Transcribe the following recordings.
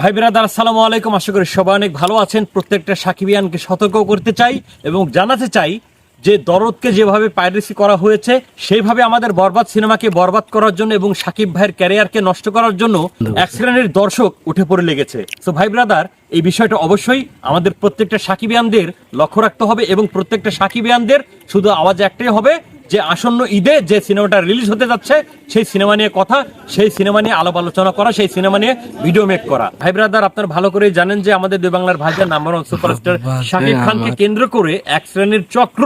ভাই বিরাদার আসসালামু আলাইকুম। আশা করি সবাই অনেক ভালো আছেন। প্রত্যেকটা সাকিবিয়ানকে সতর্ক করতে চাই এবং জানাতে চাই যে দরদকে যেভাবে পাইরেসি করা হয়েছে সেইভাবে আমাদের বরবাদ সিনেমাকে বরবাদ করার জন্য এবং সাকিব ভাইয়ের ক্যারিয়ারকে নষ্ট করার জন্য এক শ্রেণির দর্শক উঠে পড়ে লেগেছে। তো ভাই ব্রাদার এই বিষয়টা অবশ্যই আমাদের প্রত্যেকটা সাকিবিয়ানদের লক্ষ্য রাখতে হবে এবং প্রত্যেকটা সাকিবিয়ানদের শুধু আওয়াজ একটাই হবে যে আসন্ন ঈদে যে সিনেমাটা রিলিজ হতে যাচ্ছে সেই সিনেমা নিয়ে কথা সেই সিনেমা নিয়ে আলাপ আলোচনা করা সেই সিনেমা নিয়ে ভিডিও মেক করা। ভাই ব্রাদার আপনার ভালো করে জানেন যে আমাদের দুই বাংলার ভাইজান নাম্বার ওয়ান সুপারস্টার শাকিব খানকে কেন্দ্র করে এক শ্রেণির চক্র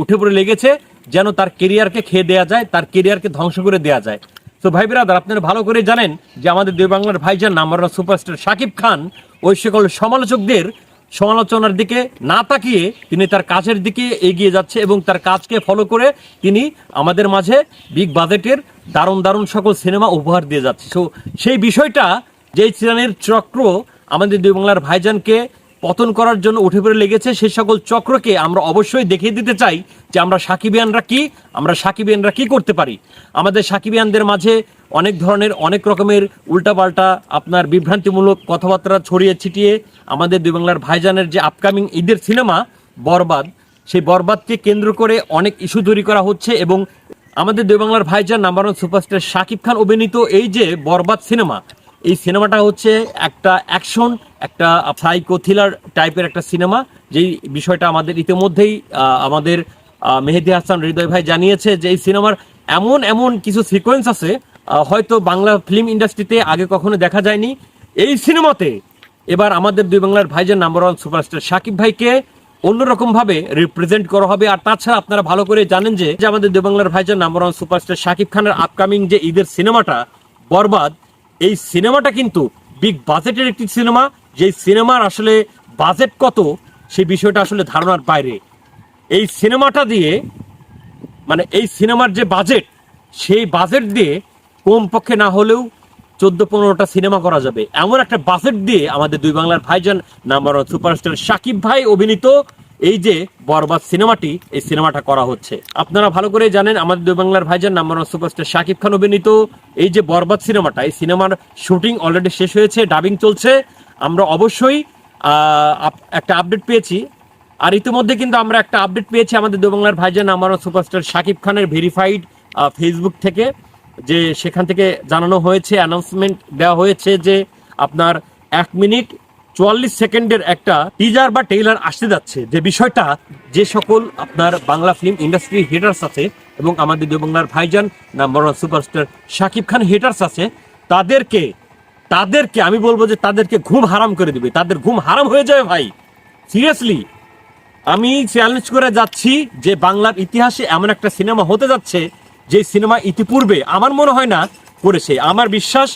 উঠে পড়ে লেগেছে যেন তার কেরিয়ারকে খেয়ে দেয়া যায় তার কেরিয়ারকে ধ্বংস করে দেয়া যায়। তো ভাই ব্রাদার আপনারা ভালো করে জানেন যে আমাদের দুই বাংলার ভাইজান ওয়ান সুপারস্টার শাকিব খান, ওই সকল সমালোচকদের সমালোচনার দিকে না তাকিয়ে তিনি তার কাজের দিকে এগিয়ে যাচ্ছে এবং তার কাজকে ফলো করে তিনি আমাদের মাঝে বিগ বাজেটের দারুণ দারুণ সকল সিনেমা উপহার দিয়ে যাচ্ছে। সো সেই বিষয়টা, যেই শ্রেণির চক্র আমাদের দুই বাংলার ভাইজানকে পতন করার জন্য উঠে পড়ে লেগেছে সেই সকল চক্রকে আমরা অবশ্যই দেখিয়ে দিতে চাই যে আমরা সাকিবিয়ানরা কি, আমরা সাকিবিয়ানরা কি করতে পারি। আমাদের সাকিবিয়ানদের মাঝে অনেক ধরনের, অনেক রকমের উল্টাপাল্টা আপনার বিভ্রান্তিমূলক কথাবার্তা ছড়িয়ে ছিটিয়ে আমাদের দুই বাংলার ভাইজানের যে আপকামিং ঈদের সিনেমা, বরবাদ, সেই বরবাদকে কেন্দ্র করে অনেক ইস্যু তৈরি করা হচ্ছে এবং আমাদের দুই বাংলার ভাইজান number one superstar Shakib Khan অভিনীত এই যে বরবাদ সিনেমা এই সিনেমাটা হচ্ছে একটা অ্যাকশন, একটা সাইকো থ্রিলার টাইপের একটা সিনেমা, যেই বিষয়টা আমাদের ইতিমধ্যেই আমাদের মেহেদি হাসান হৃদয় ভাই জানিয়েছে যে এই সিনেমার এমন এমন কিছু সিকোয়েন্স আছে হয়তো বাংলা ফিল্ম ইন্ডাস্ট্রিতে আগে কখনো দেখা যায়নি। এই সিনেমাতে এবার আমাদের দুই বাংলার ভাইজান নাম্বার ওয়ান সুপারস্টার শাকিব ভাইকে অন্যরকম ভাবে রিপ্রেজেন্ট করা হবে। আর তাছাড়া আপনারা ভালো করে জানেন যে আমাদের দুই বাংলার ভাইজান নাম্বার ওয়ান সুপারস্টার শাকিব খানের আপকামিং যে ঈদের সিনেমাটা বরবাদ এই সিনেমাটা কিন্তু বিগ বাজেটের একটি সিনেমা। যেই সিনেমার আসলে বাজেট কত, সেই বিষয়টা আসলে ধারণার বাইরে। এই সিনেমাটা দিয়ে মানে এই সিনেমার যে বাজেট সেই বাজেট দিয়ে কমপক্ষে না হলেও চোদ্দ পনেরোটা সিনেমা করা যাবে। এমন একটা বাজেট দিয়ে আমাদের দুই বাংলার ভাইজান নাম্বার ওয়ান সুপারস্টার শাকিব ভাই অভিনীত এই যে বরবাদ সিনেমাটি, এই সিনেমাটা করা হচ্ছে। আপনারা ভালো করে জানেন, আমাদের দুই বাংলার ভাইজান number one superstar Shakib Khan অভিনীত এই যে বরবাদ সিনেমাটা, এই সিনেমার শুটিং অলরেডি শেষ হয়েছে ডাবিং চলছে। আমরা অবশ্যই একটা আপডেট পেয়েছি। আর ইতিমধ্যে কিন্তু আমরা একটা আপডেট পেয়েছি আমাদের দু বাংলার ভাইজান আমার সুপারস্টার শাকিব খানের ভেরিফাইড ফেসবুক থেকে, যে সেখান থেকে জানানো হয়েছে অ্যানাউন্সমেন্ট দেওয়া হয়েছে যে আপনার এক মিনিট চুয়াল্লিশ সেকেন্ডের একটা টিজার বা টেইলার আসতে যাচ্ছে। যে বিষয়টা, যে সকল আপনার বাংলা ফিল্ম ইন্ডাস্ট্রি হেটার্স আছে এবং আমাদের দু বাংলার ভাইজান number one superstar Shakib Khan haters আছে, তাদেরকে তাদেরকে আমি বলব যে তাদেরকে ঘুম হারাম করে দিবে। তাদের ঘুম হারাম হয়ে যাবে ভাই। সিরিয়াসলি আমি চ্যালেঞ্জ করে যাচ্ছি যে বাংলার ইতিহাসে এমন একটা সিনেমা হতে যাচ্ছে, যে সিনেমা ইতিপূর্বে, আমার মনে হয় না, করেছে। আমার বিশ্বাস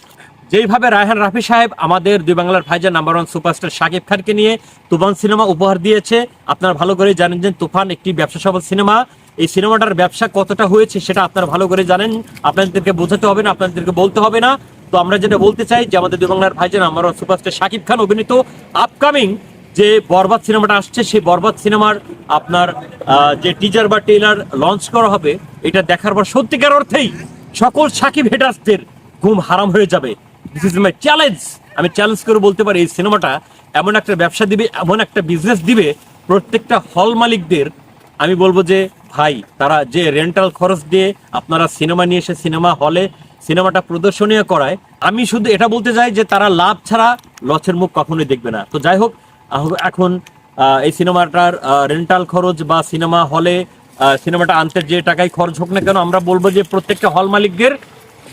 যেইভাবে রায়হান রাফি সাহেব আমাদের দুই বাংলার ভাইজান নাম্বার ওয়ান সুপারস্টার শাকিব খানকে নিয়ে তুফান সিনেমা উপহার দিয়েছে, আপনারা ভালো করে জানেন যে তুফান একটি ব্যবসা সফল সিনেমা। এই সিনেমাটার ব্যবসা কতটা হয়েছে সেটা আপনারা ভালো করে জানেন। আপনাদেরকে বোঝাতে হবে না, আপনাদেরকে বলতে হবে না। তো আমরা যেটা বলতে চাই যে আমাদের দুই বাংলার ভাইজান number one superstar Shakib Khan অভিনীত আপকামিং যে বরবাদ সিনেমাটা আসছে, সেই বরবাদ সিনেমার আপনার যে টিজার বা টেইলার লঞ্চ করা হবে, এটা দেখার পর সত্যিকার অর্থেই সকল সাকিব হেটার্সদের ঘুম হারাম হয়ে যাবে। দিস ইজ মাই চ্যালেঞ্জ আমি চ্যালেঞ্জ করে বলতে পারি, এই সিনেমাটা এমন একটা ব্যবসা দিবে, এমন একটা বিজনেস দিবে, প্রত্যেকটা হল মালিকদের আমি বলব যে, ভাই, তারা যে রেন্টাল খরচ দিয়ে আপনারা সিনেমা নিয়ে এসে সিনেমা হলে সিনেমাটা প্রদর্শনীয় করায়, আমি শুধু এটা বলতে চাই যে, তারা লাভ ছাড়া লসের মুখ কখনোই দেখবে না। তো যাই হোক এখন এই সিনেমাটার রেন্টাল খরচ বা সিনেমা হলে সিনেমাটা আনতে যে টাকায় খরচ হোক না কেন, আমরা বলব যে, প্রত্যেকটা হল মালিকদের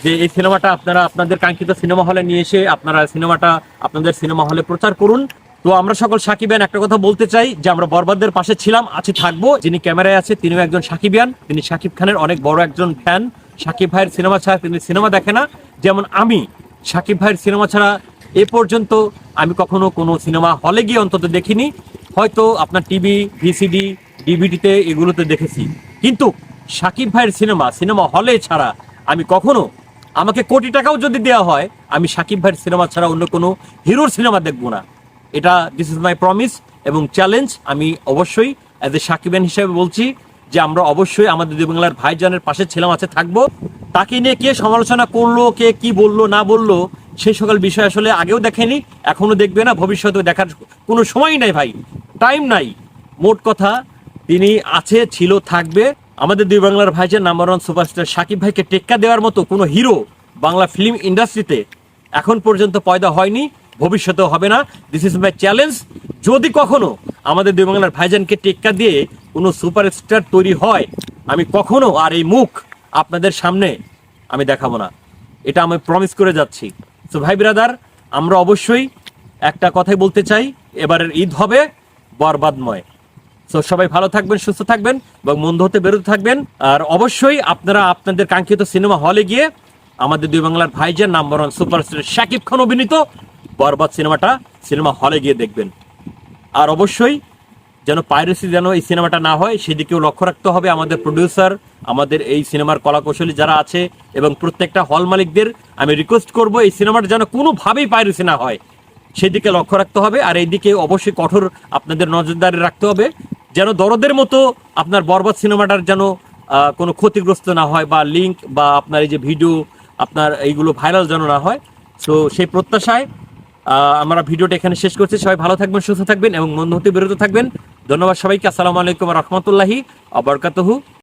যে এই সিনেমাটা আপনারা আপনাদের কাঙ্ক্ষিত সিনেমা হলে নিয়ে এসে আপনারা সিনেমাটা আপনাদের সিনেমা হলে প্রচার করুন। তো আমরা সকল সাকিবিয়ান একটা কথা বলতে চাই, যে আমরা বরবাদের পাশে ছিলাম, আছে, থাকব। যিনি ক্যামেরায় আছে, তিনিও একজন সাকিবিয়ান তিনি সাকিব খানের অনেক বড় একজন ফ্যান। সাকিব ভাইয়ের সিনেমা ছাড়া তিনি সিনেমা দেখে না। যেমন আমি, সাকিব ভাইয়ের সিনেমা ছাড়া এ পর্যন্ত আমি কখনো কোনো সিনেমা হলে গিয়ে অন্তত দেখিনি। হয়তো আপনার টিভি, ভিসিডি, ডিভিডিতে এগুলোতে দেখেছি। কিন্তু সাকিব ভাইয়ের সিনেমা সিনেমা হলে ছাড়া আমি কখনো আমাকে কোটি টাকাও যদি দেওয়া হয়, আমি সাকিব ভাইয়ের সিনেমা ছাড়া অন্য কোনো হিরোর সিনেমা দেখব না। এটা দিস ইজ মাই প্রমিস এবং চ্যালেঞ্জ আমি অবশ্যই অ্যাজ এ সাকিবেন হিসেবে বলছি যে আমরা অবশ্যই আমাদের দুই বাংলার ভাইজানের পাশে ছিলাম, আছে, থাকব। তাকে নিয়ে কে সমালোচনা করল, কে কি বলল, না বলল সেই সকল বিষয় আসলে আগেও দেখেনি, এখনও দেখবে না ভবিষ্যতে দেখার কোনো সময় নাই ভাই টাইম নাই। মোট কথা, তিনি আছে, ছিল, থাকবে। আমাদের দুই বাংলার ভাইজান নাম্বার ওয়ান সুপারস্টার সাকিব ভাইকে টেক্কা দেওয়ার মতো কোনো হিরো বাংলা ফিল্ম ইন্ডাস্ট্রিতে এখন পর্যন্ত পয়দা হয়নি, ভবিষ্যতেও হবে না। দিস ইজ মাই চ্যালেঞ্জ যদি কখনো আমাদের দুই বাংলার ভাইজানকে টেক্কা দিয়ে কোনো সুপারস্টার তৈরি হয়, আমি কখনো আর এই মুখ আপনাদের সামনে আমি দেখাবো না। এটা আমি প্রমিস করে যাচ্ছি। তো ভাই ব্রাদার আমরা অবশ্যই একটা কথাই বলতে চাই, এবারের ঈদ হবে বরবাদময়। তো সবাই ভালো থাকবেন, সুস্থ থাকবেন এবং মন্দ হতে বেরোতে থাকবেন। আর অবশ্যই আপনারা আপনাদের কাঙ্ক্ষিত সিনেমা হলে গিয়ে আমাদের দুই বাংলার ভাইজান number one superstar Shakib Khan অভিনীত বরবাদ সিনেমাটা সিনেমা হলে গিয়ে দেখবেন। আর অবশ্যই যেন পাইরেসি যেন এই সিনেমাটা না হয়, সেদিকেও লক্ষ্য রাখতে হবে আমাদের প্রডিউসার আমাদের এই সিনেমার কলাকৌশলী যারা আছে এবং প্রত্যেকটা হল মালিকদের আমি রিকোয়েস্ট করব, এই সিনেমাটা যেন কোনোভাবেই পাইরেসি না হয়। সেদিকে লক্ষ্য রাখতে হবে আর এইদিকে অবশ্যই কঠোর আপনাদের নজরদারি রাখতে হবে, যেন দরদের মতো আপনার বরবাদ সিনেমাটার যেন কোনো ক্ষতিগ্রস্ত না হয় বা লিঙ্ক বা আপনার এই যে ভিডিও আপনার এইগুলো ভাইরাল যেন না হয়। তো সেই প্রত্যাশায় আমরা ভিডিওটা এখানে শেষ করছি। সবাই ভালো থাকবেন, সুস্থ থাকবেন এবং মন হতে বিরত থাকবেন। ধন্যবাদ সবাইকে। আসসালামু আলাইকুম রহমতুল্লাহি আবরকাতহু